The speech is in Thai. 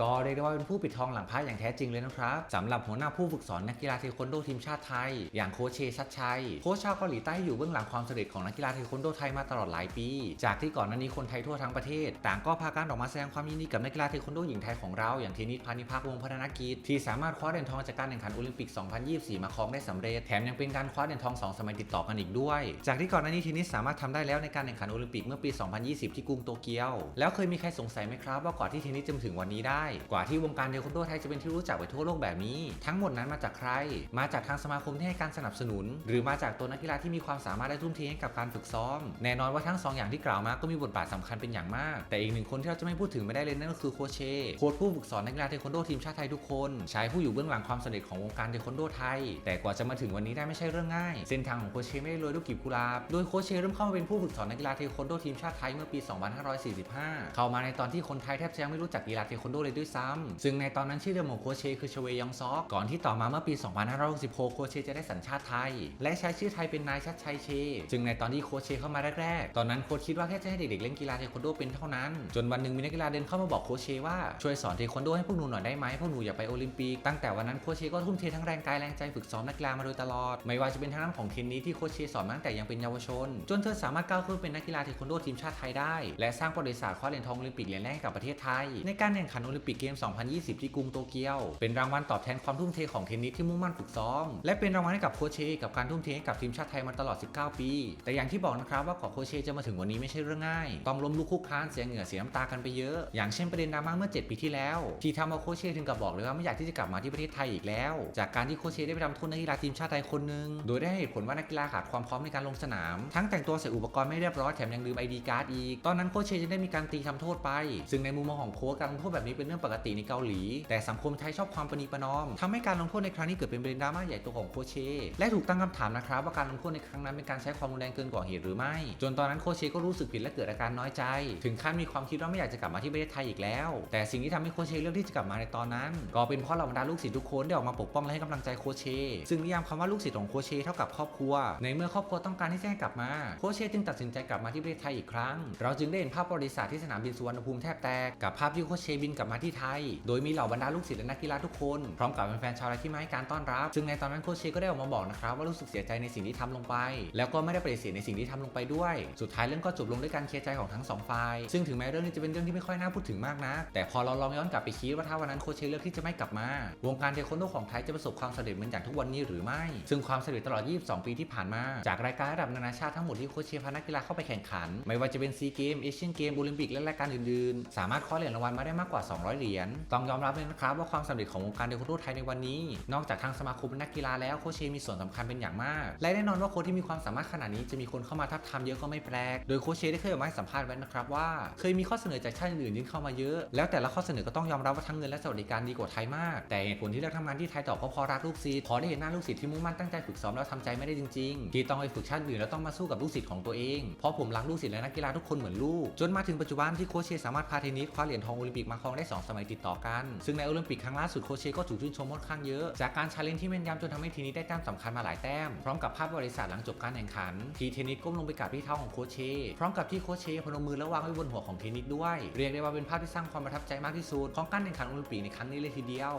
ก็เรียกได้ว่าเป็นผู้ปิดทองหลังพระอย่างแท้จริงเลยนะครับสำหรับหัวหน้าผู้ฝึกสอนนักกีฬาเทควันโดทีมชาติไทย อย่างโคชเชชัดชัยโค้ชชาวเกาหลีใต้อยู่เบื้องหลังความสำเร็จของนักกีฬาเทควันโดไทยมาตลอดหลายปี จากที่ก่อนหน้านี้คนไทยทั่วทั้งประเทศ ต่างก็พากันออกมาแสดงความยินดีกับนักกีฬาเทควันโดหญิงไทยของเราอย่างเทนนิสพานิพักวงพัฒนกิจที่สามารถคว้าเหรียญทองจากการแข่งขันโอลิมปิก 2024 มาครองได้สำเร็จแถมยังเป็นการคว้าเหรียญทองสองสมัยติดต่อกันอีกด้วย จากที่ก่อนหน้านี้เทนนิสสามารถทำได้แล้วในการแข่งขันโอลิมปิกเมื่อปี 2020 ที่กรุงโตเกียว แล้วเคยมีใครสงสัยไหมครับว่ากว่าที่เทนนิสจะมาถึงวันนี้ได้กว่าที่วงการเทควันโดไทยจะเป็นที่รู้จักไปทั่วโลกแบบนี้ ทั้งหมดนั้นมาจากใคร มาจากทางสมาคมที่ให้การสนับสนุน หรือมาจากตัวนักกีฬาที่มีความสามารถและทุ่มเทให้กับการฝึกซ้อม แน่นอนว่าทั้งสองอย่างที่กล่าวมาก็มีบทบาทสำคัญเป็นอย่างมาก แต่อีกหนึ่งคนที่เราจะไม่พูดถึงไม่ได้เลยนั่นก็คือโคชเชโค้ชผู้ฝึกสอนนักกีฬาเทควันโดทีมชาติไทยทุกคนใชายผู้อยู่เบื้องหลังความสำเร็จของวงการเทควันโดไทย แต่กว่าจะมาถึงวันนี้ได้ไม่ใช่เรื่องง่าย เส้นทางของโคชเชไม่ได้โรยด้วยกีบกุหลาบ โดยโคชเชเริ่มเข้ามาเป็นผู้ฝึกสอนนักกีฬาเทควันโดทีมชาติไทยเมื่อปี 2545 เข้ามาในตอนที่คนไทยแทบจะยังไม่รู้จักกีฬาเทควันโดเลยด้วยซ้ำซึ่งในตอนนั้นชื่อเดิมของโคชเชคือชเวยองซอกก่อนที่ต่อมาเมื่อปี 2566 โคชเชจะได้สัญชาติไทย และใช้ชื่อไทยเป็นนายชัดชัยเช ซึ่งในตอนที่โคชเชเข้ามาแรกๆ ตอนนั้นโคชคิดว่าแค่จะให้เด็กๆเล่นกีฬาเทควันโดเป็นเท่านั้น จนวันหนึ่งมีนักกีฬาเดินเข้ามาบอกโคชเชว่าช่วยสอนเทควันโดให้พวกหนูหน่อยได้ไหมพวกหนูอยากไปโอลิมปิกตั้งแต่วันนั้นโคชเชก็ทุ่มเททั้งแรงกายแรงใจฝึกซ้อมนักกีฬามาโดยตลอด ไม่ว่าจะเป็นทางด้านของเทนนิสที่โคเชสอนตั้งแต่ยังเป็นเยาวชน จนเธอสามารถก้าวขึ้นเป็นนักกีฬาเทควันโดทีมชาติไทยได้ และสร้างประวัติศาสตร์คว้าเหรียญทองโอลิมปิกเหรียญแรกกับประเทศไทย ในการแข่งขันโอลิมปิกเกม 2020 ที่กรุงโตเกียว เป็นรางวัลตอบแทนความทุ่มเทของเทนนิสที่มุ่งมั่นฝึกซ้อม และเป็นรางวัลให้กับโคชเชกับการทุ่มเทให้กับทีมชาติไทยมาตลอด 19 ปี แต่อย่างที่บอกนะครับว่ากว่าโคชเชจะมาถึงวันนี้ไม่ใช่เรื่องง่าย ต้องล้มลุกคุกคานเสียเหงื่อเสียน้ำตากันไปเยอะ อย่างเช่นประเด็นดราม่าเมื่อ 7 ปีที่แล้ว ที่ทำเอาโคชเชถึงกับบอกเลยว่าไม่อยากที่จะกลับมาที่ประเทศไทยอีกแล้ว จากการที่โคชเชได้ไปทำทษนักกีฬาทีมชาติไทยคนหนึ่งโดยได้เหตุผลว่านักกีฬาขาดความพร้อมในการลงสนาม ทั้งแต่งตัวใส่อุปกรณ์ไม่เรียบร้อยแถมยังลืมไอดีการ์ดอีก ตอนนั้นโคเชจะได้มีการตีทำโทษไป ซึ่งในมุมมองของโค้ชการลงโทษแบบนี้เป็นเรื่องปกติในเกาหลี แต่สังคมไทยชอบความประนีประนอมทำให้การลงโทษในครั้งนี้เกิดเป็นประเด็นดราม่าใหญ่โตของโคชเช และถูกตั้งคำถามนะครับว่าการลงโทษในครั้งนั้นเป็นการใช้ความรุนแรงเกินกว่าเหตุหรือไม่ จนตอนนั้นโคชเชก็รู้สึกผิดและเกิดอาการน้อยใจ ถึงขั้นมีความคิดว่าไม่อยากจะกลับมาที่ประเทศไทยอีกแล้ว แต่สิ่งที่ทำให้โคชเชเลือกที่จะกลับมาในตอนนั้น ก็เป็นเพราะเหล่าบรรดาลูกศิษย์ทุกคนได้ออกมาปกป้องและให้กำลังใจโคชเช ซึ่งนิยามคำว่าลูกศิษย์ของโคชเชเท่ากับครอบครัว ในเมื่อครอบครัวต้องการที่จะให้กลับมา โคเชจึงตัดสินใจกลับมาที่ประเทศไทยอีกครั้ง เราจึงได้เห็นภาพประวัติศาสตร์ที่สนามบินสุวรรณภูมิแทบแตกกับภาพที่โคเชบินกลับมาที่ไทย โดยมีเหล่าบรรดาลูกศิษย์และนักกีฬาทุกคน พร้อมกับแฟนๆชาวไทยที่มาให้การต้อนรับ ซึ่งในตอนนั้นโคชเชก็ได้ออกมาบอกนะครับว่ารู้สึกเสียใจในสิ่งที่ทำลงไป แล้วก็ไม่ได้ปฏิเสธในสิ่งที่ทำลงไปด้วย สุดท้ายเรื่องก็จบลงด้วยการเคลียร์ใจของทั้งสองฝ่าย ซึ่งถึงแม้เรื่องนี้จะเป็นเรื่องที่ไม่ค่อยน่าพูดถึงมากนะ แต่พอเราลองย้อนกลับไปคิดว่าถ้าวันนั้นโคชเชเลือกที่จะไม่กลับมา วงการเทควันโดของไทยจะประสบความสำเร็จเหมือนอย่างทุกวันนี้หรือไม่ ซึ่งความสำเร็จตลอด 22 ปีที่ผ่านมา จากรายการระดับนานาชาติทั้งหมดที่โคชเชพานักกีฬาเข้าไปแข่งขัน ไม่ว่าจะเป็นซีเกมเอเชียนเกมโอลิมปิกและรายการอื่นๆ สามารถคว้าเหรียญรางวัลมาได้มากกว่า200 เหรียญ ต้องยอมรับเลยนะครับว่าความสำเร็จของวงการเทควันโดไทยในวันนี้ นอกจากทางสมาคมนักกีฬาแล้วโคชเชมีส่วนสำคัญเป็นอย่างมาก และแน่นอนว่าโค้ชที่มีความสามารถขนาดนี้จะมีคนเข้ามาทับทามเยอะก็ไม่แปลก โดยโคชเชได้เคยออกมาให้สัมภาษณ์ไว้นะครับว่าเคยมีข้อเสนอจากชาติอื่นยื่นเข้ามาเยอะ แล้วแต่ละข้อเสนอก็ต้องยอมรับว่าทั้งเงินและสวัสดิการดีกว่าไทยมาก แต่เหตุผลที่เลือกทำงานที่ไทยต่อก็เพราะรักลูกศิษย์พอได้เห็นหน้าลูกศิษย์ที่มุ่งมั่นตั้งใจฝึกซ้อมแล้วทำใจไม่ได้จริงๆที่ต้องไปฝึกชาติอื่นแล้วต้องมาสู้กับลูกศิษย์ของตัวเองเพราะผมรักลูกศิษย์และนักกีฬาทุกคนเหมือนลูกจนมาถึงปัจจุบันที่โคชเชสามารถพาเทนนิสคว้าเหรียญทองโอลิมปิกมาครองได้2สมัยติดต่อกัน ซึ่งในโอลิมปิกครั้งล่าสุดโคชเชก็ถูกชื่นชมค่อนข้างเยอะ จากการชาเลนจ์ที่แม่นยำจนทำให้เทนนิสได้แต้มสำคัญมาหลายแต้ม พร้อมกับภาพบริษัทหลังจบการแข่งขัน ทีเทนนิสก้มลงไปกราบที่เท้าของโคชเช พร้อมกับที่โคชเชพนมมือแล้ววางไว้บนหัวของเทนนิสด้วย เรียกได้ว่าเป็นภาพที่สร้างความประทับใจมากที่สุดของการแข่งขันโอลิมปิกในครั้งนี้เลยทีเดียว